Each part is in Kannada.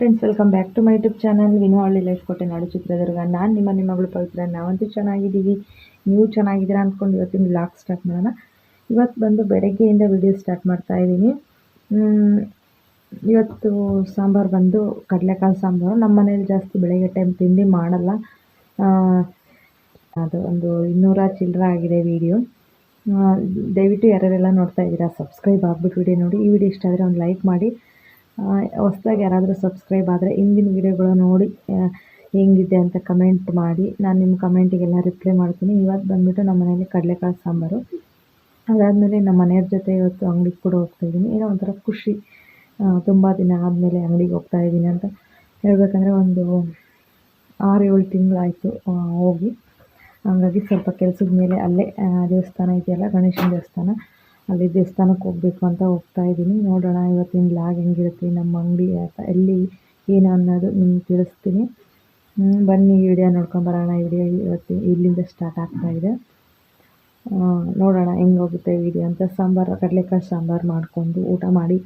Friends welcome back to my YouTube channel Vino Halli life ಕೊಟ್ಟೆ ನಾಡು ಚಿತ್ರದುರ್ಗ. ನಾನು ನಿಮ್ಮ ನಿಮ್ಮ ಮಗಳು ಪವಿತ್ರ. ನಾವಂತೂ ಚೆನ್ನಾಗಿದ್ದೀವಿ. ನೀವು ಚೆನ್ನಾಗಿದ್ದೀರಾ ಅಂದ್ಕೊಂಡು ಇವತ್ತಿನ ಬ್ಲಾಗ್ ಸ್ಟಾರ್ಟ್ ಮಾಡೋಣ. ಇವತ್ತು ಬಂದು ಬೆಳಗ್ಗೆಯಿಂದ ವಿಡಿಯೋ ಸ್ಟಾರ್ಟ್ ಮಾಡ್ತಾ ಇದ್ದೀನಿ. ಮ್, ಇವತ್ತು ಸಾಂಬಾರು ಬಂದು ಕಡಲೆಕಾಳು ಸಾಂಬಾರು. ನಮ್ಮ ಮನೇಲಿ ಜಾಸ್ತಿ ಬೆಳಗ್ಗೆ ಟೈಮ್ ತಿಂಡಿ ಮಾಡಲ್ಲ. ಅದು ಒಂದು ಇನ್ನೂರ ಚಿಲ್ಲರ ಆಗಿದೆ ವಿಡಿಯೋ ದಯವಿಟ್ಟು ಯಾರ್ಯಾರೆಲ್ಲ ನೋಡ್ತಾ ಇದ್ದೀರಾ ಸಬ್ಸ್ಕ್ರೈಬ್ ಆಗಿಬಿಟ್ಟು ವಿಡಿಯೋ ನೋಡಿ. ಈ ವಿಡಿಯೋ ಇಷ್ಟ ಆದರೆ ಒಂದು ಲೈಕ್ ಮಾಡಿ. ಹೊಸ್ದಾಗಿ ಯಾರಾದರೂ ಸಬ್ಸ್ಕ್ರೈಬ್ ಆದರೆ ಹಿಂದಿನ ವಿಡಿಯೋಗಳು ನೋಡಿ ಹೆಂಗಿದೆ ಅಂತ ಕಮೆಂಟ್ ಮಾಡಿ. ನಾನು ನಿಮ್ಮ ಕಮೆಂಟಿಗೆಲ್ಲ ರಿಪ್ಲೈ ಮಾಡ್ತೀನಿ. ಇವತ್ತು ಬಂದುಬಿಟ್ಟು ನಮ್ಮ ಮನೇಲಿ ಕಡಲೆಕಾಳು ಸಾಂಬಾರು. ಅದಾದಮೇಲೆ ನಮ್ಮ ಮನೆಯವ್ರ ಜೊತೆ ಇವತ್ತು ಅಂಗಡಿಗೆ ಕೂಡ ಹೋಗ್ತಾ ಇದ್ದೀನಿ ಏನೋ ಒಂಥರ ಖುಷಿ. ತುಂಬ ದಿನ ಆದಮೇಲೆ ಅಂಗಡಿಗೆ ಹೋಗ್ತಾ ಇದ್ದೀನಿ ಅಂತ ಹೇಳಬೇಕಂದ್ರೆ ಒಂದು ಆರು ಏಳು ತಿಂಗಳಾಯಿತು ಹೋಗಿ. ಹಂಗಾಗಿ ಸ್ವಲ್ಪ ಕೆಲಸದ ಮೇಲೆ ಅಲ್ಲೇ ದೇವಸ್ಥಾನ ಇದೆಯಲ್ಲ, ಗಣೇಶನ ದೇವಸ್ಥಾನ. ಅಲ್ಲಿ ದೇವಸ್ಥಾನಕ್ಕೆ ಹೋಗ್ಬೇಕು ಅಂತ ಹೋಗ್ತಾ ಇದ್ದೀನಿ. ನೋಡೋಣ ಇವತ್ತಿನ ಲಾಗ್ ಹೆಂಗಿರುತ್ತೆ, ನಮ್ಮ ಅಂಗಡಿ ಎಲ್ಲಿ, ಏನು ಅನ್ನೋದು ನಿಮ್ಗೆ ತಿಳಿಸ್ತೀನಿ. ಬನ್ನಿ ವಿಡಿಯೋ ನೋಡ್ಕೊಂಬರೋಣ ವಿಡಿಯೋ ಇವತ್ತು ಇಲ್ಲಿಂದ ಸ್ಟಾರ್ಟ್ ಆಗ್ತಾ ಇದೆ. ನೋಡೋಣ ಹೆಂಗೆ ಹೋಗುತ್ತೆ ವಿಡಿಯೋ ಅಂತ. ಸಾಂಬಾರು, ಕಡಲೆಕಾಯಿ ಸಾಂಬಾರು ಮಾಡಿಕೊಂಡು ಊಟ ಮಾಡಿ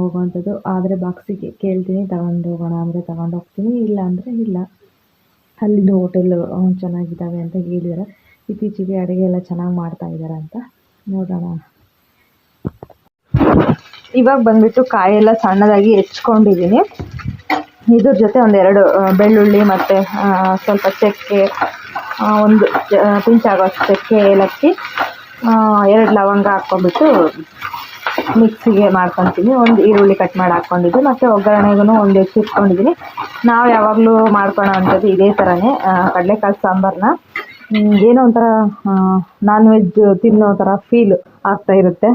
ಹೋಗುವಂಥದ್ದು. ಆದರೆ ಬಾಕ್ಸಿಗೆ ಕೇಳ್ತೀನಿ, ತಗೊಂಡು ಹೋಗೋಣ ಅಂದರೆ ತಗೊಂಡು ಹೋಗ್ತೀನಿ. ಇಲ್ಲ ಅಂದರೆ ಇಲ್ಲ. ಅಲ್ಲಿಂದ ಹೋಟೆಲ್ ಚೆನ್ನಾಗಿದ್ದಾವೆ ಅಂತ ಹೇಳಿದ್ದಾರೆ ಇತ್ತೀಚೆಗೆ ಅಡುಗೆ ಎಲ್ಲ ಚೆನ್ನಾಗಿ ಮಾಡ್ತಾ ಇದ್ದಾರೆ ಅಂತ. ನೋಡೋಣ. ಇವಾಗ ಬಂದ್ಬಿಟ್ಟು ಕಾಯೆಲ್ಲ ಸಣ್ಣದಾಗಿ ಹೆಚ್ಕೊಂಡಿದ್ದೀನಿ ಇದ್ರ ಜೊತೆ ಒಂದೆರಡು ಬೆಳ್ಳುಳ್ಳಿ ಮತ್ತು ಸ್ವಲ್ಪ ಚಕ್ಕೆ ಒಂದು ಪಿಂಚ್ ಆಗೋಷ್ಟು ಚಕ್ಕೆ, ಏಲಕ್ಕಿ ಎರಡು ಲವಂಗ ಹಾಕ್ಕೊಂಡ್ಬಿಟ್ಟು ಮಿಕ್ಸಿಗೆ ಮಾಡ್ಕೊತೀನಿ. ಒಂದು ಈರುಳ್ಳಿ ಕಟ್ ಮಾಡಿ ಹಾಕ್ಕೊಂಡಿದ್ದು. ಮತ್ತು ಒಗ್ಗರಣೆಗೂ ಒಂದು ಹೆಚ್ಚಿಟ್ಕೊಂಡಿದ್ದೀನಿ ನಾವು ಯಾವಾಗಲೂ ಮಾಡ್ಕೊಳ್ಳೋ ಅಂಥದ್ದು ಇದೇ ಥರನೇ ಕಡಲೆಕಾಳು ಸಾಂಬಾರನ್ನ ಏನೋ ಒಂಥರ ನಾನ್ ವೆಜ್ ತಿನ್ನೋ ಥರ ಫೀಲ್ ಆಗ್ತಾ ಇರುತ್ತೆ.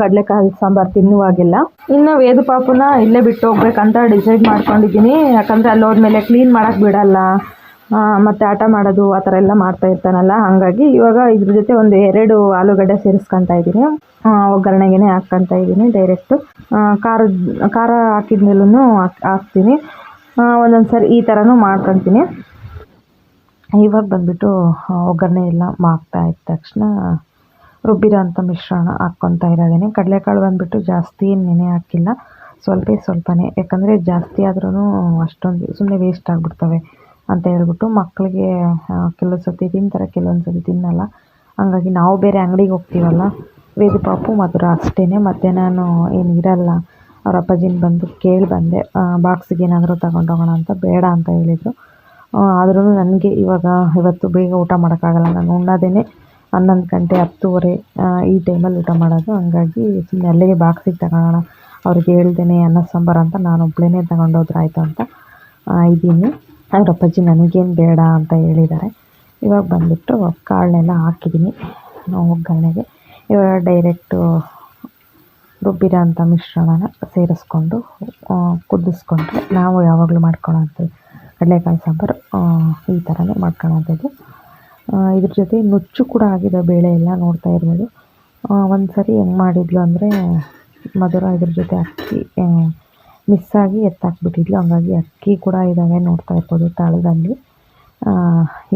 ಕಡಲೆಕಾಯಿ ಸಾಂಬಾರು ತಿನ್ನುವಾಗೆಲ್ಲ ಇನ್ನು ವೇದು ಪಾಪುನ ಇಲ್ಲೇ ಬಿಟ್ಟು ಹೋಗ್ಬೇಕಂತ ಡಿಸೈಡ್ ಮಾಡ್ಕೊಂಡಿದ್ದೀನಿ. ಯಾಕಂದರೆ ಅಲ್ಲಿ ಹೋದ್ಮೇಲೆ ಕ್ಲೀನ್ ಮಾಡೋಕ್ಕೆ ಬಿಡಲ್ಲ ಮತ್ತು ಆಟ ಮಾಡೋದು ಆ ಥರ ಎಲ್ಲ ಮಾಡ್ತಾ ಇರ್ತಾನಲ್ಲ, ಹಾಗಾಗಿ ಇವಾಗ ಇದ್ರ ಜೊತೆ ಒಂದು ಎರಡು ಆಲೂಗಡ್ಡೆ ಸೇರಿಸ್ಕೊತಾ ಇದ್ದೀನಿ. ಒಗ್ಗರಣೆಗೆನೆ ಒಗ್ಗರಣೆಗೆ ಹಾಕ್ಕೊತಾ ಇದ್ದೀನಿ ಡೈರೆಕ್ಟು ಖಾರದ, ಖಾರ ಹಾಕಿದ್ಮೇಲೂ ಹಾಕ್, ಹಾಕ್ತೀನಿ. ಒಂದೊಂದು ಸರಿ ಈ ಥರನೂ ಮಾಡ್ಕೊತೀನಿ. ಇವಾಗ ಬಂದುಬಿಟ್ಟು ಒಗ್ಗರಣೆ ಎಲ್ಲ ಮಾಗ್ತಾ ಇದ್ದ ತಕ್ಷಣ ರುಬ್ಬಿರೋ ಅಂಥ ಮಿಶ್ರಣ ಹಾಕ್ಕೊತಾ ಇರೋದೇನೆ. ಕಡಲೆಕಾಳು ಬಂದುಬಿಟ್ಟು ಜಾಸ್ತಿ ನೆನೆ ಹಾಕಿಲ್ಲ. ಸ್ವಲ್ಪ ಸ್ವಲ್ಪನೇ. ಯಾಕಂದರೆ ಜಾಸ್ತಿ ಆದ್ರೂ ಅಷ್ಟೊಂದು ಸುಮ್ಮನೆ ವೇಸ್ಟ್ ಆಗಿಬಿಡ್ತವೆ ಅಂತ ಹೇಳ್ಬಿಟ್ಟು ಮಕ್ಕಳಿಗೆ ಕೆಲವು ಸತಿ ತಿಂತಾರೆ, ಕೆಲವೊಂದು ಸತಿ ತಿನ್ನಲ್ಲ. ಹಾಗಾಗಿ ನಾವು ಬೇರೆ ಅಂಗಡಿಗೆ ಹೋಗ್ತೀವಲ್ಲ, ವೇದಿ ಪಾಪು ಮಧುರ ಅಷ್ಟೇ ಮತ್ತು ನಾನು ಏನು ಇರಲ್ಲ. ಅವ್ರ ಅಪ್ಪಾಜಿನ ಬಂದು ಕೇಳಿ ಬಂದೆ. ಬಾಕ್ಸಿಗೆ ಏನಾದರೂ ತಗೊಂಡೋಗೋಣ ಅಂತ. ಬೇಡ ಅಂತ ಹೇಳಿದರು. ಆದ್ರೂ ನನಗೆ ಇವಾಗ ಇವತ್ತು ಬೇಗ ಊಟ ಮಾಡೋಕ್ಕಾಗಲ್ಲ. ನಾನು ಉಣ್ಣೋದೇ ಹನ್ನೊಂದು ಗಂಟೆ ಹತ್ತುವರೆ ಈ ಟೈಮಲ್ಲಿ ಊಟ ಮಾಡೋದು. ಹಂಗಾಗಿ ಸುಮ್ಮನೆ ಅಲ್ಲಿಗೆ ಬಾಕ್ಸಿಗೆ ತಗೊಳ್ಳೋಣ ಅವ್ರಿಗೆ ಹೇಳ್ದೇನೆ ಅನ್ನ, ಸಾಂಬಾರು ಅಂತ ನಾನು ಒಬ್ಬಳೇ ತಗೊಂಡೋದ್ರೆ ಆಯಿತು ಅಂತ ಇದ್ದೀನಿ. ಅವ್ರ ಅಪ್ಪಾಜಿ ನನಗೇನು ಬೇಡ ಅಂತ ಹೇಳಿದ್ದಾರೆ. ಇವಾಗ ಬಂದುಬಿಟ್ಟು ಕಾಳನ್ನೆಲ್ಲ ಹಾಕಿದ್ದೀನಿ. ಒಗ್ಗರಣೆಗೆ. ಇವಾಗ ಡೈರೆಕ್ಟು ರುಬ್ಬಿರೋ ಅಂಥ ಮಿಶ್ರಣನ ಸೇರಿಸ್ಕೊಂಡು ಕುದಿಸ್ಕೊಂಡು ಕುದಿಸ್ಕೊಂಡ್ರೆ ನಾವು ಯಾವಾಗಲೂ ಮಾಡ್ಕೊಳ್ಳೋಂಥದ್ದು ಕಡಲೆಕಾಳು ಸಾಂಬಾರು ಈ ಥರನೇ ಮಾಡ್ಕೊಳ್ಳೋಂಥದ್ದು ಇದ್ರ ಜೊತೆ ನುಚ್ಚು ಕೂಡ ಆಗಿದೆ ಬೇಳೆ ಎಲ್ಲ ನೋಡ್ತಾ ಇರ್ಬೋದು. ಒಂದು ಸರಿ ಹೆಂಗೆ ಮಾಡಿದ್ಲು ಅಂದರೆ ಮಧುರ ಇದ್ರ ಜೊತೆ ಅಕ್ಕಿ ಮಿಸ್ಸಾಗಿ ಎತ್ತಾಕ್ಬಿಟ್ಟಿದ್ಲು. ಹಂಗಾಗಿ ಅಕ್ಕಿ ಕೂಡ ಇದ್ದಾವೆ ನೋಡ್ತಾ ಇರ್ಬೋದು ತಾಳದಲ್ಲಿ.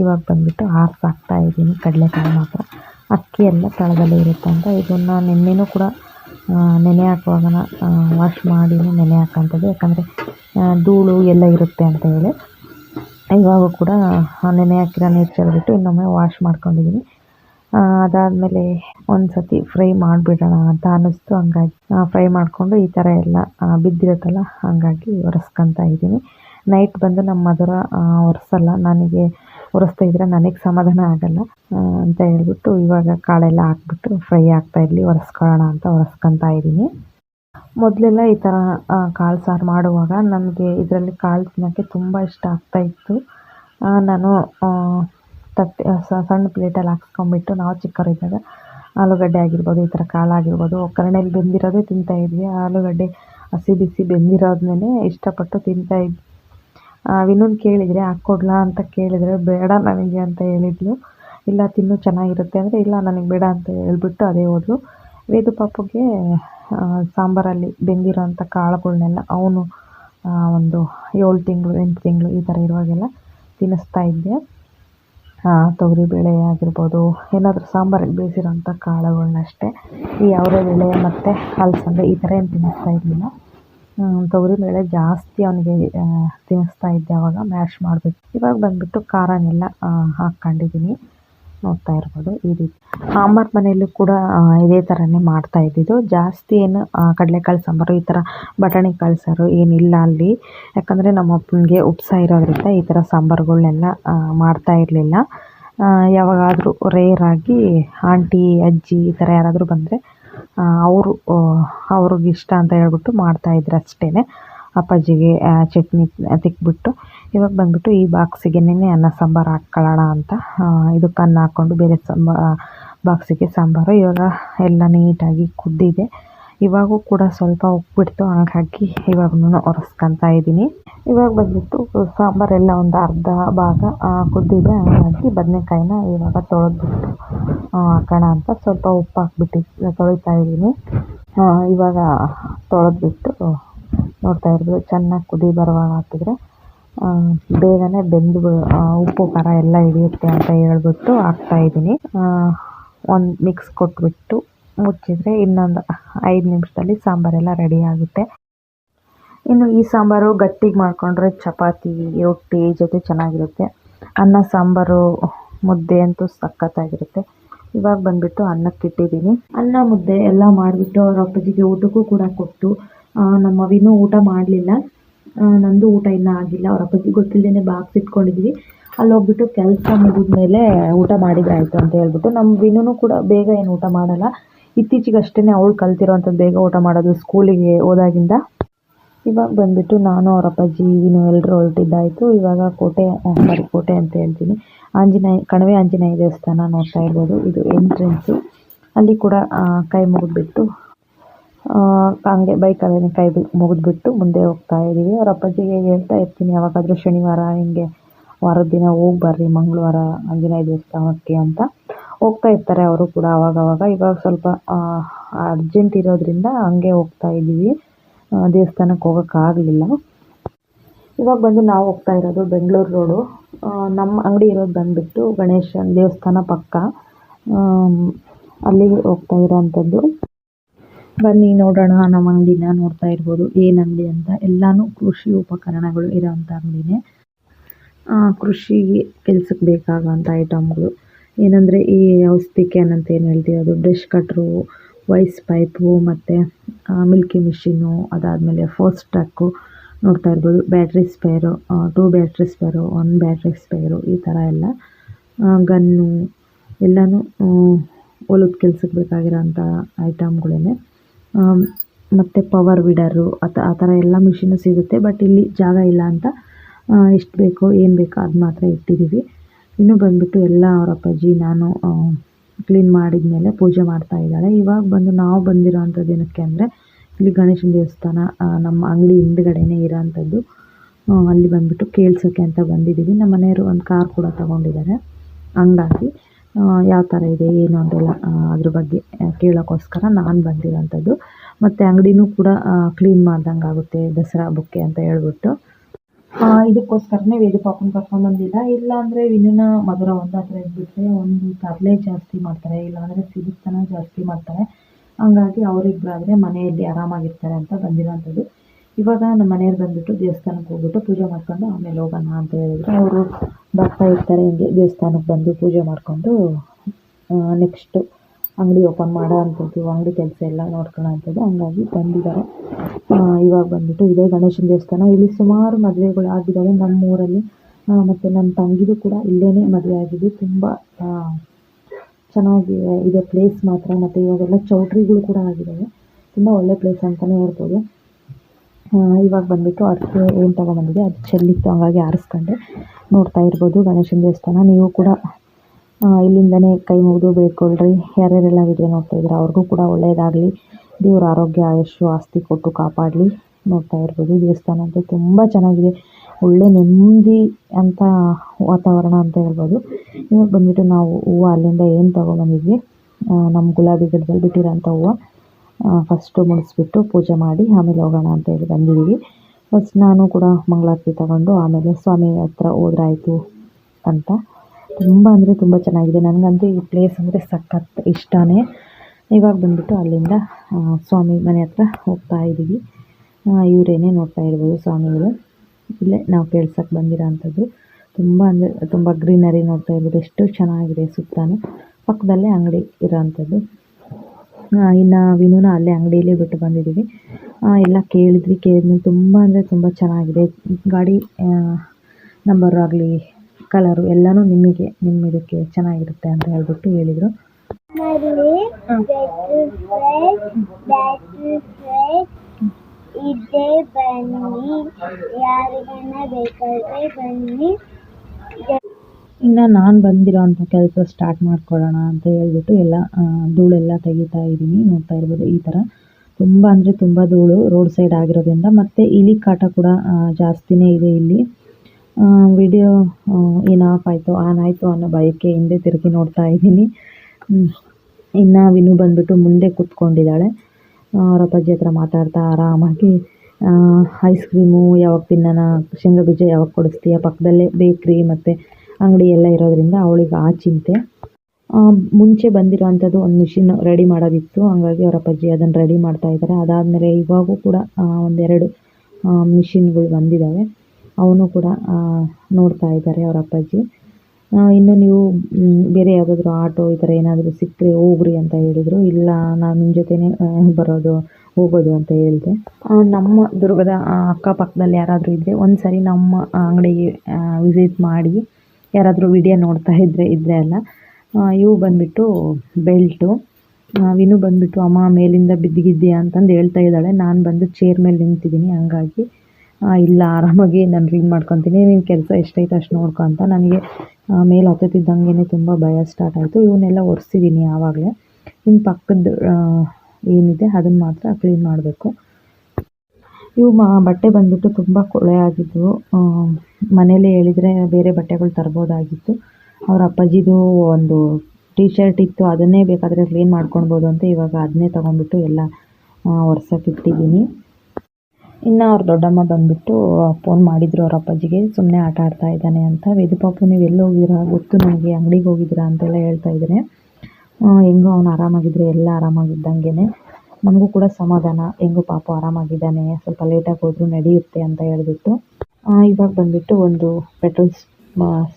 ಇವಾಗ ಬಂದುಬಿಟ್ಟು ಆರ್ಸಾಕ್ತಾ ಇದ್ದೀನಿ ಕಡಲೆಕಾಯಿ ಮಾತ್ರ. ಅಕ್ಕಿ ಎಲ್ಲ ತಳದಲ್ಲಿ ಇರುತ್ತೆ ಅಂತ. ಇದನ್ನು ನಿನ್ನೆನೂ ಕೂಡ ನೆನೆ ಹಾಕುವಾಗ ವಾಶ್ ಮಾಡಿನೂ ನೆನೆ ಹಾಕೋಂಥದ್ದು ಯಾಕಂದರೆ ಧೂಳು ಎಲ್ಲ ಇರುತ್ತೆ ಅಂತ ಹೇಳಿ. ಇವಾಗ ಕೂಡ ನೆನೆ ಹಾಕಿರೋ ನೀರು ಚೆಲ್ಬಿಟ್ಟು ಇನ್ನೊಮ್ಮೆ ವಾಶ್ ಮಾಡ್ಕೊಂಡಿದ್ದೀನಿ ಅದಾದಮೇಲೆ ಒಂದು ಸತಿ ಫ್ರೈ ಮಾಡಿಬಿಡೋಣ ಅಂತ ಅನ್ನಿಸ್ತು. ಹಂಗಾಗಿ ಫ್ರೈ ಮಾಡಿಕೊಂಡು ಈ ಥರ ಎಲ್ಲ ಬಿದ್ದಿರುತ್ತಲ್ಲ ಹಾಗಾಗಿ ಒರೆಸ್ಕೊತಾ ಇದ್ದೀನಿ ನೈಟ್ ಬಂದು ನಮ್ಮ ಮಧುರ ಆ, ಒರೆಸಲ್ಲ. ನನಗೆ ಒರೆಸ್ತಾ ಇದ್ದರೆ ನನಗೆ ಸಮಾಧಾನ ಆಗಲ್ಲ ಅಂತ ಹೇಳ್ಬಿಟ್ಟು ಇವಾಗ ಕಾಳೆಲ್ಲ ಹಾಕ್ಬಿಟ್ಟು ಫ್ರೈ ಆಗ್ತಾ ಇರಲಿ ಒರೆಸ್ಕೊಳ್ಳೋಣ ಅಂತ ಒರೆಸ್ಕೊತಾ ಇದ್ದೀನಿ ಮೊದಲೆಲ್ಲ ಈ ಥರ ಕಾಳು ಸಾರು ಮಾಡುವಾಗ ನನಗೆ ಇದರಲ್ಲಿ ಕಾಳು ತಿನ್ನೋಕ್ಕೆ ತುಂಬ ಇಷ್ಟ ಆಗ್ತಾ ಇತ್ತು. ನಾನು ತಟ್ಟೆ ಸಣ್ಣ ಪ್ಲೇಟಲ್ಲಿ ಹಾಕ್ಸ್ಕೊಂಬಿಟ್ಟು ನಾವು ಚಿಕ್ಕವರಿದ್ದಾಗ ಆಲೂಗಡ್ಡೆ ಆಗಿರ್ಬೋದು, ಈ ಥರ ಕಾಳು ಆಗಿರ್ಬೋದು, ಒಗ್ಗರಣೆಲಿ ಬೆಂದಿರೋದೇ ತಿಂತಾ ಇದ್ವಿ. ಆಲೂಗಡ್ಡೆ ಹಸಿ ಬಿಸಿ ಬೆಂದಿರೋದನ್ನೇ ಇಷ್ಟಪಟ್ಟು ತಿಂತಾ ಇದ್ವಿ. ಕೇಳಿದರೆ ಹಾಕ್ಕೊಡ್ಲಾ ಅಂತ ಕೇಳಿದರೆ ಬೇಡ ನನಗೆ ಅಂತ ಹೇಳಿದ್ಲು. ಇಲ್ಲ, ತಿನ್ನು, ಚೆನ್ನಾಗಿರುತ್ತೆ. ಅಂದರೆ ಇಲ್ಲ, ನನಗೆ ಬೇಡ ಅಂತ ಹೇಳ್ಬಿಟ್ಟು ಅದೇ ಹೋದ್ಲು. ವೇದು ಪಾಪುಗೆ ಸಾಂಬಾರಲ್ಲಿ ಬೆಂದಿರೋ ಅಂಥ ಕಾಳುಗಳ್ನೆಲ್ಲ ಅವನು ಒಂದು ಏಳು ತಿಂಗಳು, ಎಂಟು ತಿಂಗಳು ಈ ಥರ ಇರುವಾಗೆಲ್ಲ ತಿನ್ನಿಸ್ತಾ ಇದ್ದೆ. ತೊಗರಿ ತೊಗರಿಬೇಳೆ ಆಗಿರ್ಬೋದು, ಏನಾದರೂ ಸಾಂಬಾರಿಗೆ ಬೇಯಿಸಿರೋಂಥ ಕಾಳುಗಳ್ನಷ್ಟೇ. ಈ ಅವರೆಬೇಳೆ ಮತ್ತು ಅಲಸಂದೆ ಈ ಥರ ಏನು ತಿನ್ನಿಸ್ತಾ ಇರಲಿಲ್ಲ. ತೊಗರಿಬೇಳೆ ಜಾಸ್ತಿ ಅವನಿಗೆ ತಿನ್ನಿಸ್ತಾ ಇದ್ದೆ ಅವಾಗ, ಮ್ಯಾಶ್ ಮಾಡಬೇಕು. ಇವಾಗ ಬಂದುಬಿಟ್ಟು ಖಾರನೆಲ್ಲ ಹಾಕ್ಕೊಂಡಿದ್ದೀನಿ. ನೋಡ್ತಾ ಇರ್ಬೋದು ಈ ರೀತಿ. ಮನೆಯಲ್ಲೂ ಕೂಡ ಇದೇ ಥರನೇ ಮಾಡ್ತಾ ಇದ್ದಿದ್ದು. ಜಾಸ್ತಿ ಏನು ಕಡಲೆ ಕಡಲೆಕಾಳು ಸಾಂಬಾರು, ಈ ಥರ ಬಟಾಣಿ ಕಾಳು ಸಾರು ಏನಿಲ್ಲ ಅಲ್ಲಿ. ಯಾಕಂದರೆ ನಮ್ಮ ಅಪ್ಪನಿಗೆ ಉಪ್ಸ ಇರೋದ್ರಿಂದ ಈ ಥರ ಸಾಂಬಾರುಗಳನ್ನೆಲ್ಲ ಮಾಡ್ತಾ ಇರಲಿಲ್ಲ. ಯಾವಾಗಾದರೂ ರೇರ್ ಆಗಿ ಆಂಟಿ, ಅಜ್ಜಿ ಈ ಥರ ಯಾರಾದರೂ ಬಂದರೆ ಅವರು ಅವ್ರಿಗೆ ಇಷ್ಟ ಅಂತ ಹೇಳ್ಬಿಟ್ಟು ಮಾಡ್ತಾಯಿದ್ರು ಅಷ್ಟೇ ಅಪ್ಪಾಜಿಗೆ ಚಟ್ನಿ ತಿಕ್ಬಿಟ್ಟು. ಇವಾಗ ಬಂದ್ಬಿಟ್ಟು ಈ ಬಾಕ್ಸಿಗೆನೇ ಅನ್ನ ಸಾಂಬಾರು ಹಾಕ್ಕೊಳ್ಳೋಣ ಅಂತ. ಇದಕ್ಕೆ ಅನ್ನ ಹಾಕ್ಕೊಂಡು ಬೇರೆ ಸಾಂಬಾ ಬಾಕ್ಸಿಗೆ ಸಾಂಬಾರು. ಇವಾಗ ಎಲ್ಲ ನೀಟಾಗಿ ಕುದ್ದಿದೆ. ಇವಾಗೂ ಕೂಡ ಸ್ವಲ್ಪ ಉಪ್ಪಿಡ್ತು ಹಾಗಾಗಿ ಇವಾಗೂ ಒರೆಸ್ಕೊತಾ ಇದ್ದೀನಿ. ಇವಾಗ ಬಂದ್ಬಿಟ್ಟು ಸಾಂಬಾರೆಲ್ಲ ಒಂದು ಅರ್ಧ ಭಾಗ ಕುದ್ದಿದೆ. ಹಾಗಾಗಿ ಬದನೆಕಾಯಿನ ಇವಾಗ ತೊಳೆದ್ಬಿಟ್ಟು ಹಾಕೋಣ ಅಂತ ಸ್ವಲ್ಪ ಉಪ್ಪು ಹಾಕ್ಬಿಟ್ಟು, ತೊಳಿತಾ ಇದ್ದೀನಿ. ಇವಾಗ ತೊಳೆದ್ಬಿಟ್ಟು, ನೋಡ್ತಾ ಇರ್ಬೋದು, ಚೆನ್ನಾಗಿ ಕುದಿ ಬರುವಾಗ ಹಾಕಿದ್ರೆ. ಬೇಗನೆ ಬೆಂದು ಉಪ್ಪು, ಖಾರ ಎಲ್ಲ ಹಿಡಿಯುತ್ತೆ ಅಂತ ಹೇಳ್ಬಿಟ್ಟು ಹಾಕ್ತಾ ಇದ್ದೀನಿ. ಒಂದು ಮಿಕ್ಸ್ ಕೊಟ್ಬಿಟ್ಟು ಮುಚ್ಚಿದ್ರೆ ಇನ್ನೊಂದು ಐದು ನಿಮಿಷದಲ್ಲಿ ಸಾಂಬಾರೆಲ್ಲ ರೆಡಿ ಆಗುತ್ತೆ. ಇನ್ನು ಈ ಸಾಂಬಾರು ಗಟ್ಟಿಗೆ ಮಾಡಿಕೊಂಡ್ರೆ ಚಪಾತಿ, ರೊಟ್ಟಿ ಜೊತೆ ಚೆನ್ನಾಗಿರುತ್ತೆ. ಅನ್ನ, ಸಾಂಬಾರು, ಮುದ್ದೆ ಅಂತೂ ಸಖತ್ತಾಗಿರುತ್ತೆ. ಇವಾಗ ಬಂದುಬಿಟ್ಟು ಅನ್ನಕ್ಕೆ ಇಟ್ಟಿದ್ದೀನಿ. ಅನ್ನ, ಮುದ್ದೆ ಎಲ್ಲ ಮಾಡಿಬಿಟ್ಟು ಅವ್ರ ಅಪ್ಪಾಜಿಗೆ ಊಟಕ್ಕೂ ಕೂಡ ಕೊಟ್ಟು ನಮ್ಮವಿನೂ ನಮ್ಮ ವಿನೂ ಊಟ ಮಾಡಲಿಲ್ಲ. ನಂದು ಊಟ ಇನ್ನೂ ಆಗಿಲ್ಲ. ಅವ್ರ ಅಪ್ಪಾಜಿ ಗೊತ್ತಿಲ್ಲದೇ ಬಾಕ್ಸ್ ಇಟ್ಕೊಂಡಿದ್ವಿ. ಅಲ್ಲಿ ಹೋಗ್ಬಿಟ್ಟು ಕೆಲಸ ಮುಗಿದ್ಮೇಲೆ ಊಟ ಮಾಡಿದ್ರೆ ಅಂತ ಹೇಳ್ಬಿಟ್ಟು ನಮ್ಮ ವಿನೂ ಕೂಡ ಬೇಗ ಏನು ಊಟ ಮಾಡಲ್ಲ. ಇತ್ತೀಚೆಗಷ್ಟೇ ಅವಳು ಕಲ್ತಿರೋವಂಥದ್ದು ಬೇಗ ಊಟ ಮಾಡೋದು ಸ್ಕೂಲಿಗೆ ಹೋದಾಗಿಂದ. ಇವಾಗ ಬಂದುಬಿಟ್ಟು ನಾನು ಅವರ ಅಪ್ಪಾಜಿ ಇನ್ನು ಎಲ್ಲರೂ ಹೊರಟಿದ್ದಾಯಿತು. ಇವಾಗ ಕೋಟೆ ಸಾರಿ ಕೋಟೆ ಅಂತ ಹೇಳ್ತೀನಿ. ಆಂಜನೇಯ, ಕಣಿವೆ ಆಂಜನೇಯ ದೇವಸ್ಥಾನ ನೋಡ್ತಾ ಇರ್ಬೋದು. ಇದು ಎಂಟ್ರೆನ್ಸು ಅಲ್ಲಿ ಕೂಡ ಕೈ ಮುಗಿದ್ಬಿಟ್ಟು ಹಂಗೆ ಬೈಕಲ್ಲೇ ಕೈ ಮುಗಿದ್ಬಿಟ್ಟು ಮುಂದೆ ಹೋಗ್ತಾ ಇದ್ದೀವಿ. ಅವ್ರ ಅಪ್ಪಾಜಿಗೆ ಹೇಳ್ತಾ ಇರ್ತೀನಿ, ಯಾವಾಗಾದರೂ ಶನಿವಾರ ಹಿಂಗೆ ವಾರದ ದಿನ ಹೋಗಿ ಬರ್ರಿ, ಮಂಗಳವಾರ ಆಂಜನೇಯ ದೇವಸ್ಥಾನಕ್ಕೆ ಅಂತ. ಹೋಗ್ತಾ ಇರ್ತಾರೆ ಅವರು ಕೂಡ ಅವಾಗವಾಗ. ಅವಾಗ ಇವಾಗ ಸ್ವಲ್ಪ ಅರ್ಜೆಂಟ್ ಇರೋದ್ರಿಂದ ಹಂಗೆ ಹೋಗ್ತಾ ಇದ್ದೀವಿ. ದೇವಸ್ಥಾನಕ್ಕೆ ಹೋಗೋಕ್ಕಾಗಲಿಲ್ಲ ಇವಾಗ ಬಂದು ನಾವು ಹೋಗ್ತಾ ಇರೋದು ಬೆಂಗಳೂರು ರೋಡು. ನಮ್ಮ ಅಂಗಡಿ ಇರೋದು ಬಂದುಬಿಟ್ಟು ಗಣೇಶನ ದೇವಸ್ಥಾನ ಪಕ್ಕ. ಅಲ್ಲಿ ಹೋಗ್ತಾ ಇರೋವಂಥದ್ದು ಬನ್ನಿ ನೋಡೋಣ ನಮ್ಮ ಅಂಗಡಿನ ನೋಡ್ತಾ ಇರ್ಬೋದು ಏನ್ ಅಂಗಡಿ ಅಂತ. ಎಲ್ಲಾನು ಕೃಷಿ ಉಪಕರಣಗಳು ಇರೋವಂಥ ಅಂಗಡಿನೇ. ಆ, ಕೃಷಿ ಕೆಲ್ಸಕ್ಕೆ ಬೇಕಾಗುವಂಥ ಐಟಮ್ಗಳು ಏನಂದರೆ ಈ ಔಷಧಿ ಕ್ಯಾನ್ ಅಂತ ಏನು ಹೇಳ್ತೀವಿ ಅದು ಬ್ರಷ್ ಕಟ್ರು ವೈಸ್ ಪೈಪು ಮತ್ತು ಮಿಲ್ಕಿ ಮಿಷಿನ್ನು ಅದಾದಮೇಲೆ ಫೋಸ್ಟ್ ಟ್ರಕ್ಕು ನೋಡ್ತಾ ಇರ್ಬೋದು. Battery spare two battery spare one battery spare ಈ ಥರ ಎಲ್ಲ. ಗನ್ನು ಎಲ್ಲನೂ ಹೊಲದ ಕೆಲ್ಸಕ್ಕೆ ಬೇಕಾಗಿರೋಂಥ ಐಟಮ್ಗಳೇ ಮತ್ತು ಪವರ್ ವಿಡರು ಆ ಆ ಥರ ಎಲ್ಲ ಮಿಷಿನು ಸಿಗುತ್ತೆ ಬಟ್ ಇಲ್ಲಿ ಜಾಗ ಇಲ್ಲ ಅಂತ ಎಷ್ಟು ಬೇಕೋ ಏನು ಬೇಕೋ ಅದು ಮಾತ್ರ ಇಟ್ಟಿದ್ದೀವಿ ಇನ್ನು ಬಂದುಬಿಟ್ಟು ಎಲ್ಲ ಅವ್ರ ಅಪ್ಪಾಜಿ ನಾನು ಕ್ಲೀನ್ ಮಾಡಿದ ಮೇಲೆ ಪೂಜೆ ಮಾಡ್ತಾ ಇದ್ದಾಳೆ ಇವಾಗ ಬಂದು ನಾವು ಬಂದಿರೋ ಅಂಥದ್ದು ಏನಕ್ಕೆ ಅಂದರೆ ಇಲ್ಲಿ ಗಣೇಶನ ದೇವಸ್ಥಾನ ನಮ್ಮ ಅಂಗಡಿ ಹಿಂದ್ಗಡೆನೇ ಇರೋವಂಥದ್ದು ಆ, ಅಲ್ಲಿ ಬಂದುಬಿಟ್ಟು ಕೇಳ್ಸೋಕ್ಕೆ ಅಂತ ಬಂದಿದ್ದೀವಿ. ನಮ್ಮ ಮನೆಯವರು ಒಂದು ಕಾರ್ ಕೂಡ ತಗೊಂಡಿದ್ದಾರೆ. ಹಂಗಾಗಿ ಯಾವ ಥರ ಇದೆ, ಏನು ಅಂತೆಲ್ಲ ಅದ್ರ ಬಗ್ಗೆ ಕೇಳೋಕ್ಕೋಸ್ಕರ ನಾನು ಬಂದಿರೋಂಥದ್ದು. ಮತ್ತು ಅಂಗಡಿನೂ ಕೂಡ ಕ್ಲೀನ್ ಮಾಡ್ದಂಗೆ ಆಗುತ್ತೆ, ದಸರಾ ಹಬ್ಬಕ್ಕೆ ಅಂತ ಹೇಳ್ಬಿಟ್ಟು. ಇದಕ್ಕೋಸ್ಕರನೇ ವೇದು ಪಾಪನ ಕರ್ಕೊಂಡು ಬಂದಿಲ್ಲ? ಇಲ್ಲ ಅಂದರೆ ವಿನುನ ಮಧುರ ಒಂದು ಹತ್ರ ಇದ್ಬಿಟ್ರೆ ಒಂದು ತರಲೆ ಜಾಸ್ತಿ ಮಾಡ್ತಾರೆ ಇಲ್ಲಾಂದರೆ ಸಿಗುತ್ತನ ಜಾಸ್ತಿ ಮಾಡ್ತಾರೆ. ಹಂಗಾಗಿ ಅವರಿಬ್ಬರಾದರೆ ಮನೆಯಲ್ಲಿ ಆರಾಮಾಗಿರ್ತಾರೆ ಅಂತ ಬಂದಿರೋವಂಥದ್ದು ಇವಾಗ ನಮ್ಮ ಮನೆಯವ್ರು ಬಂದುಬಿಟ್ಟು ದೇವಸ್ಥಾನಕ್ಕೆ ಹೋಗ್ಬಿಟ್ಟು ಪೂಜೆ ಮಾಡ್ಕೊಂಡು ಆಮೇಲೆ ಹೋಗೋಣ ಅಂತ ಹೇಳಿದ್ರು. ಅವರು ಬರ್ತಾ ಇರ್ತಾರೆ ಹಿಂಗೆ ದೇವಸ್ಥಾನಕ್ಕೆ ಬಂದು ಪೂಜೆ ಮಾಡಿಕೊಂಡು ನೆಕ್ಸ್ಟು ಅಂಗಡಿ ಓಪನ್ ಮಾಡೋ ಅಂಥದ್ದು, ಅಂಗಡಿ ಕೆಲಸ ಎಲ್ಲ ನೋಡ್ಕೊಳ್ಳೋ ಅಂಥದ್ದು. ಹಂಗಾಗಿ ಬಂದಿದ್ದಾರೆ. ಇವಾಗ ಬಂದ್ಬಿಟ್ಟು ಇದೇ ಗಣೇಶನ ದೇವಸ್ಥಾನ. ಇಲ್ಲಿ ಸುಮಾರು ಮದುವೆಗಳು ಆಗಿದ್ದಾವೆ ನಮ್ಮ ಊರಲ್ಲಿ ಮತ್ತು ನನ್ನ ತಂಗಿದು ಕೂಡ ಇಲ್ಲೇ ಮದುವೆ ಆಗಿದ್ದು. ತುಂಬ ಚೆನ್ನಾಗಿ ಇದೆ ಪ್ಲೇಸ್ ಮಾತ್ರ. ಮತ್ತು ಇವಾಗೆಲ್ಲ ಚೌಟ್ರಿಗಳು ಕೂಡ ಆಗಿದ್ದಾವೆ. ತುಂಬ ಒಳ್ಳೆ ಪ್ಲೇಸ್ ಅಂತಲೇ ಹೇಳ್ಬೋದು. ಇವಾಗ ಬಂದ್ಬಿಟ್ಟು ಅದಕ್ಕೆ ಏನು ತೊಗೊಂಬಂದಿದೆ ಅದು ಚೆಲ್ಲಿತ್ತು ಹಂಗಾಗಿ ಆರಿಸ್ಕೊಂಡೆ. ನೋಡ್ತಾ ಇರ್ಬೋದು ಗಣೇಶನ ದೇವಸ್ಥಾನ. ನೀವು ಕೂಡ ಇಲ್ಲಿಂದನೇ ಕೈ ಮುಗಿದು ಬೇಡ್ಕೊಳ್ರಿ. ಯಾರ್ಯಾರೆಲ್ಲ ವಿಡಿಯೋ ನೋಡ್ತಾ ಇದ್ದೀರಾ, ಅವ್ರಿಗೂ ಕೂಡ ಒಳ್ಳೆಯದಾಗಲಿ ದೇವ್ರ ಆರೋಗ್ಯ ಆಯುಷ್ಯು ಆಸ್ತಿ ಕೊಟ್ಟು ಕಾಪಾಡಲಿ. ನೋಡ್ತಾ ಇರ್ಬೋದು. ದೇವಸ್ಥಾನ ಅಂತೂ ತುಂಬ ಚೆನ್ನಾಗಿದೆ. ಒಳ್ಳೆ ನೆಮ್ಮದಿ ಅಂತ ವಾತಾವರಣ ಅಂತ ಹೇಳ್ಬೋದು. ಇವಾಗ ಬಂದ್ಬಿಟ್ಟು ನಾವು ಹೂವು ಅಲ್ಲಿಂದ ಏನು ತೊಗೊಂಬಂದಿದ್ವಿ ನಮ್ಮ ಗುಲಾಬಿ ಗಿಡದಲ್ಲಿ ಬಿಟ್ಟಿರೋಂಥ ಹೂವು. ಫಸ್ಟು ಮುಡಿಸ್ಬಿಟ್ಟು ಪೂಜೆ ಮಾಡಿ ಆಮೇಲೆ ಹೋಗೋಣ ಅಂತ ಹೇಳಿ ಬಂದಿದ್ದೀವಿ. ಫಸ್ಟ್ ನಾನು ಕೂಡ ಮಂಗಳಾರತಿ ತಗೊಂಡು ಆಮೇಲೆ ಸ್ವಾಮಿ ಹತ್ರ ಹೋದ್ರಾಯಿತು ಅಂತ. ತುಂಬ ಅಂದರೆ ತುಂಬ ಚೆನ್ನಾಗಿದೆ. ನನಗಂತೂ ಈ ಪ್ಲೇಸ್ ಅಂದರೆ ಸಖತ್ ಇಷ್ಟನೇ. ಇವಾಗ ಬಂದುಬಿಟ್ಟು ಅಲ್ಲಿಂದ ಸ್ವಾಮಿ ಮನೆ ಹತ್ರ ಹೋಗ್ತಾ ಇದ್ದೀವಿ. ಇವರೇನೇ ನೋಡ್ತಾ ಇರ್ಬೋದು ಸ್ವಾಮಿಗಳು. ಇಲ್ಲೇ ನಾವು ಕೇಳ್ಸಕ್ಕೆ ಬಂದಿರೋ ಅಂಥದ್ದು. ತುಂಬ ಅಂದರೆ ತುಂಬ ಗ್ರೀನರಿ ನೋಡ್ತಾ ಇರ್ಬೋದು. ಎಷ್ಟು ಚೆನ್ನಾಗಿದೆ ಸುತ್ತಾನು. ಪಕ್ಕದಲ್ಲೇ ಅಂಗಡಿ ಇರೋ ಅಂಥದ್ದು. ಇನ್ನು ವಿನುನ ಅಲ್ಲೇ ಅಂಗಡಿಯಲ್ಲೇ ಬಿಟ್ಟು ಬಂದಿದ್ದೀವಿ. ಎಲ್ಲ ಕೇಳಿದ್ವಿ, ಕೇಳಿದ್ಮೇಲೆ ತುಂಬ ಅಂದರೆ ತುಂಬ ಚೆನ್ನಾಗಿದೆ. ಗಾಡಿ ನಂಬರ್ ಆಗಲಿ ಕಲರು ಎಲ್ಲನೂ ನಿಮಗೆ ನಿಮ್ಮ ಇದಕ್ಕೆ ಚೆನ್ನಾಗಿರುತ್ತೆ ಅಂತ ಹೇಳ್ಬಿಟ್ಟು ಹೇಳಿದರು. ಇದೆ ಬನ್ನಿ ಯಾರಿಗನ್ನ ಬೇಕಾದ್ರೆ ಬನ್ನಿ ಇನ್ನು ನಾನು ಬಂದಿರೋ ಅಂಥ ಕೆಲಸ ಸ್ಟಾರ್ಟ್ ಮಾಡ್ಕೊಳ್ಳೋಣ ಅಂತ ಹೇಳ್ಬಿಟ್ಟು ಎಲ್ಲ ಧೂಳೆಲ್ಲ ತೆಗಿತಾ ಇದ್ದೀನಿ, ನೋಡ್ತಾ ಇರ್ಬೋದು ಈ ಥರ. ತುಂಬ ಅಂದರೆ ತುಂಬ ಧೂಳು ರೋಡ್ ಸೈಡ್ ಆಗಿರೋದ್ರಿಂದ. ಮತ್ತು ಇಲಿ ಕಾಟ ಕೂಡ ಜಾಸ್ತಿನೇ ಇದೆ ಇಲ್ಲಿ. ವಿಡಿಯೋ ಏನು ಆಫ್ ಆಯಿತು ಆನ್ ಆಯಿತು ಅನ್ನೋ ಬಯಕೆ ಹಿಂದೆ ತಿರುಗಿ ನೋಡ್ತಾ ಇದ್ದೀನಿ. ಇನ್ನು ವಿನು ಬಂದ್ಬಿಟ್ಟು ಮುಂದೆ ಕೂತ್ಕೊಂಡಿದ್ದಾಳೆ. ಅಪ್ಪಾಜಿ ಹತ್ರ ಮಾತಾಡ್ತಾ ಆರಾಮಾಗಿ ಐಸ್ ಕ್ರೀಮು ಯಾವಾಗ ತಿನ್ನೋಣ, ಶೇಂಗಾ ಬೀಜ ಯಾವಾಗ ಕೊಡಿಸ್ತೀಯ, ಪಕ್ಕದಲ್ಲೇ ಬೇಕ್ರಿ ಮತ್ತು ಅಂಗಡಿ ಎಲ್ಲ ಇರೋದ್ರಿಂದ ಅವಳಿಗೆ ಆ ಚಿಂತೆ. ಮುಂಚೆ ಬಂದಿರೋವಂಥದ್ದು ಒಂದು ಮಿಷಿನ್ ರೆಡಿ ಮಾಡೋದಿತ್ತು. ಹಾಗಾಗಿ ಅವರ ಅಪ್ಪಾಜಿ ಅದನ್ನು ರೆಡಿ ಮಾಡ್ತಾ ಇದ್ದಾರೆ. ಅದಾದಮೇಲೆ ಇವಾಗೂ ಕೂಡ ಒಂದೆರಡು ಮಿಷಿನ್ಗಳು ಬಂದಿದ್ದಾವೆ ಅವನು ಕೂಡ ನೋಡ್ತಾ ಇದ್ದಾರೆ ಅವರ ಅಪ್ಪಾಜಿ. ಇನ್ನು ನೀವು ಬೇರೆ ಯಾವುದಾದ್ರೂ ಆಟೋ ಈ ಥರ ಏನಾದರೂ ಸಿಕ್ಕರೆ ಹೋಗ್ರಿ ಅಂತ ಹೇಳಿದರು. ಇಲ್ಲ, ನಾನು ನಿಮ್ಮ ಜೊತೆನೇ ಬರೋದು, ಹೋಗೋದು ಅಂತ ಹೇಳಿದೆ. ನಮ್ಮ ದುರ್ಗದ ಅಕ್ಕಪಕ್ಕದಲ್ಲಿ ಯಾರಾದರೂ ಇದ್ದರೆ ಒಂದು ಸರಿ ನಮ್ಮ ಅಂಗಡಿಗೆ ವಿಸಿಟ್ ಮಾಡಿ ಯಾರಾದರೂ ವಿಡಿಯೋ ನೋಡ್ತಾ ಇದ್ದರೆ ಇದ್ದರೆ ಅಲ್ಲ. ಇವು ಬಂದ್ಬಿಟ್ಟು ಬೆಲ್ಟು. ವಿನು ಬಂದುಬಿಟ್ಟು, ಅಮ್ಮ, ಮೇಲಿಂದ ಬಿದ್ದಿಗಿದ್ದೀಯಾ? ಅಂತಂದು ಹೇಳ್ತಾ ಇದ್ದಾಳೆ. ನಾನು ಬಂದು ಚೇರ್ ಮೇಲೆ ನಿಂತಿದ್ದೀನಿ, ಹಂಗಾಗಿ ಇಲ್ಲ, ಆರಾಮಾಗಿ ನಾನು ರಿಂಗ್ ಮಾಡ್ಕೊತೀನಿ. ನಿನ್ನ ಕೆಲಸ ಎಷ್ಟೈತೆ ಅಷ್ಟು ನೋಡ್ಕೊ ಅಂತ. ನನಗೆ ಮೇಲೆ ಹತ್ತುತ್ತಿದ್ದಂಗೆ ತುಂಬ ಭಯ ಸ್ಟಾರ್ಟ್ ಆಯಿತು. ಇವನ್ನೆಲ್ಲ ಒರೆಸಿದ್ದೀನಿ ಆವಾಗಲೇ ಇನ್ನು ಪಕ್ಕದ ಏನಿದೆ ಅದನ್ನು ಮಾತ್ರ ಕ್ಲೀನ್ ಮಾಡಬೇಕು. ಇವು ಬಟ್ಟೆ ಬಂದುಬಿಟ್ಟು ತುಂಬ ಕೊಳೆ ಆಗಿದ್ದವು ಮನೇಲಿ ಹೇಳಿದರೆ ಬೇರೆ ಬಟ್ಟೆಗಳು ತರ್ಬೋದಾಗಿತ್ತು. ಅವ್ರ ಅಪ್ಪಾಜಿದು ಒಂದು ಟೀ ಶರ್ಟ್ ಇತ್ತು, ಅದನ್ನೇ ಬೇಕಾದರೆ ಕ್ಲೀನ್ ಮಾಡ್ಕೊಳ್ಬೋದು ಅಂತ ಇವಾಗ ಅದನ್ನೇ ತೊಗೊಂಡ್ಬಿಟ್ಟು ಎಲ್ಲ ಒರ್ಸಕ್ಕೆ ಇಟ್ಟಿದ್ದೀನಿ. ಇನ್ನು ಅವ್ರ ದೊಡ್ಡಮ್ಮ ಬಂದುಬಿಟ್ಟು ಫೋನ್ ಮಾಡಿದರು ಅವ್ರ ಅಪ್ಪಾಜಿಗೆ ಸುಮ್ಮನೆ ಆಟ ಆಡ್ತಾ ಇದ್ದಾನೆ ಅಂತ. ವೇದು ಪಾಪು, ನೀವು ಎಲ್ಲಿ ಹೋಗಿದ್ದೀರಾ? ಗೊತ್ತು ನನಗೆ ಅಂಗಡಿಗೆ ಹೋಗಿದ್ದೀರಾ? ಅಂತೆಲ್ಲ ಹೇಳ್ತಾ ಇದ್ದಾರೆ ಹೆಂಗೋ ಅವನು ಆರಾಮಾಗಿದ್ದರೆ ಎಲ್ಲ ಆರಾಮಾಗಿದ್ದಂಗೆ ನಮಗೂ ಕೂಡ ಸಮಾಧಾನ. ಹೆಂಗೋ ಪಾಪ ಆರಾಮಾಗಿದ್ದಾನೆ. ಸ್ವಲ್ಪ ಲೇಟಾಗಿ ಹೋದ್ರು ನಡೆಯುತ್ತೆ ಅಂತ ಹೇಳಿಬಿಟ್ಟು ಇವಾಗ ಬಂದ್ಬಿಟ್ಟು ಒಂದು ಪೆಟ್ರೋಲ್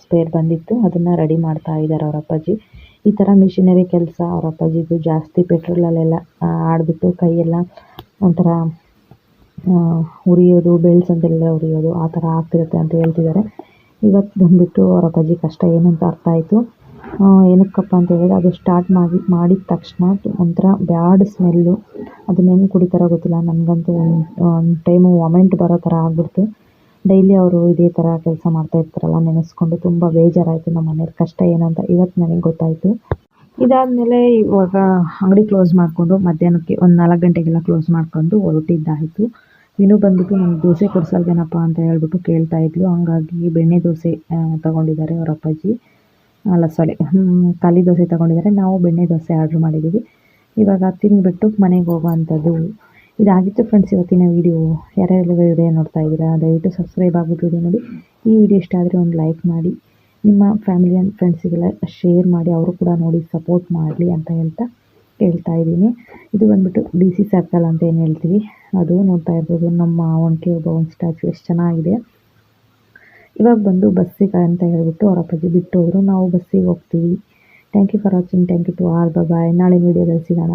ಸ್ಪೇರ್ ಬಂದಿತ್ತು. ಅದನ್ನು ರೆಡಿ ಮಾಡ್ತಾ ಇದ್ದಾರೆ ಅವ್ರ ಅಪ್ಪಾಜಿ. ಈ ಥರ ಮಿಷಿನರಿ ಕೆಲಸ ಅವ್ರ ಅಪ್ಪಾಜಿದು ಜಾಸ್ತಿ ಪೆಟ್ರೋಲಲ್ಲೆಲ್ಲ ಆಡಿಬಿಟ್ಟು ಕೈಯೆಲ್ಲ ಒಂಥರ ಉರಿಯೋದು ಬೆಳ್ಸಂತೆಲ್ಲ ಉರಿಯೋದು, ಆ ಥರ ಆಗ್ತಿರುತ್ತೆ ಅಂತ ಹೇಳ್ತಿದ್ದಾರೆ ಇವತ್ತು ಬಂದ್ಬಿಟ್ಟು ಅವರ ಅಪ್ಪಾಜಿ ಕಷ್ಟ ಏನಂತ ಅರ್ಥ ಆಯಿತು. ಏನಕ್ಕಪ್ಪ ಅಂತ ಹೇಳಿದ್ರೆ ಅದು ಸ್ಟಾರ್ಟ್ ಮಾಡಿ, ಮಾಡಿದ ತಕ್ಷಣ ಒಂಥರ ಬ್ಯಾಡ್ ಸ್ಮೆಲ್ಲು ಅದನ್ನ ಹೆಂಗೆ ಕುಡಿತಾರೋ ಗೊತ್ತಿಲ್ಲ. ನನಗಂತೂ ಒಂದು ಟೈಮು ವಾಮೆಂಟ್ ಬರೋ ಥರ ಆಗ್ಬಿಡ್ತು. ಡೈಲಿ ಅವರು ಇದೇ ಥರ ಕೆಲಸ ಮಾಡ್ತಾ ಇರ್ತಾರಲ್ಲ, ನೆನೆಸ್ಕೊಂಡು ತುಂಬ ಬೇಜಾರಾಯಿತು ನಮ್ಮ ಮನೆಯವ್ರ ಕಷ್ಟ ಏನಂತ ಇವತ್ತು ನನಗೆ ಗೊತ್ತಾಯಿತು. ಇದಾದಮೇಲೆ ಇವಾಗ ಅಂಗಡಿ ಕ್ಲೋಸ್ ಮಾಡಿಕೊಂಡು ಮಧ್ಯಾಹ್ನಕ್ಕೆ ಒಂದು ನಾಲ್ಕು ಗಂಟೆಗೆಲ್ಲ ಕ್ಲೋಸ್ ಮಾಡ್ಕೊಂಡು ಹೊರಟಿದ್ದಾಯಿತು. ವಿನು ಬಂದ್ಬಿಟ್ಟು ನನಗೆ ದೋಸೆ ಕೊಡ್ಸಲ್ವೇನಪ್ಪ ಅಂತ ಹೇಳ್ಬಿಟ್ಟು ಕೇಳ್ತಾ ಇದ್ಲು. ಹಂಗಾಗಿ ಬೆಣ್ಣೆ ದೋಸೆ ತಗೊಂಡಿದ್ದಾರೆ ಅವರ ಅಪ್ಪಾಜಿ. ಅಲ್ಲ ಸಾರಿ ಖಾಲಿ ದೋಸೆ ತೊಗೊಂಡಿದ್ದಾರೆ. ನಾವು ಬೆಣ್ಣೆ ದೋಸೆ ಆರ್ಡ್ರ್ ಮಾಡಿದ್ದೀವಿ ಇವಾಗ ತಿಂದುಬಿಟ್ಟು ಮನೆಗೆ ಹೋಗುವಂಥದ್ದು. ಇದಾಗಿತ್ತು ಫ್ರೆಂಡ್ಸ್ ಇವತ್ತಿನ ವಿಡಿಯೋ ಯಾರ್ಯಾರೆಲ್ಲ ವಿಡಿಯೋ ನೋಡ್ತಾ ಇದ್ದೀರಾ? ದಯವಿಟ್ಟು ಸಬ್ಸ್ಕ್ರೈಬ್ ಆಗಿಬಿಟ್ಟು ನೋಡಿ. ಈ ವಿಡಿಯೋ ಇಷ್ಟ ಆದರೆ ಒಂದು ಲೈಕ್ ಮಾಡಿ. ನಿಮ್ಮ ಫ್ಯಾಮಿಲಿ ಆ್ಯಂಡ್ ಫ್ರೆಂಡ್ಸಿಗೆಲ್ಲ ಶೇರ್ ಮಾಡಿ. ಅವರು ಕೂಡ ನೋಡಿ ಸಪೋರ್ಟ್ ಮಾಡಲಿ ಅಂತ ಹೇಳ್ತಾ ಹೇಳ್ತಾ ಇದ್ದೀನಿ. ಇದು ಬಂದುಬಿಟ್ಟು ಡಿ ಸಿ ಸರ್ಕಲ್ ಅಂತ ಏನು ಹೇಳ್ತೀವಿ? ಅದು ನೋಡ್ತಾ ಇರ್ಬೋದು. ನಮ್ಮ ಒನಕೆ ಒಬ್ಬ ಒಂದು ಸ್ಟ್ಯಾಚು ಎಷ್ಟು ಚೆನ್ನಾಗಿದೆ. ಇವಾಗ ಬಂದು ಬಸ್ಸಿಗೆ ಅಂತ ಹೇಳ್ಬಿಟ್ಟು ಅವ್ರ ಅಪ್ಪಾಜಿ ಬಿಟ್ಟು ಹೋದ್ರು ನಾವು ಬಸ್ಸಿಗೆ ಹೋಗ್ತೀವಿ. Thank you for watching thank you to all bye ನಾಳೆ ವೀಡಿಯೋದಲ್ಲಿ ಸಿಗೋಣ.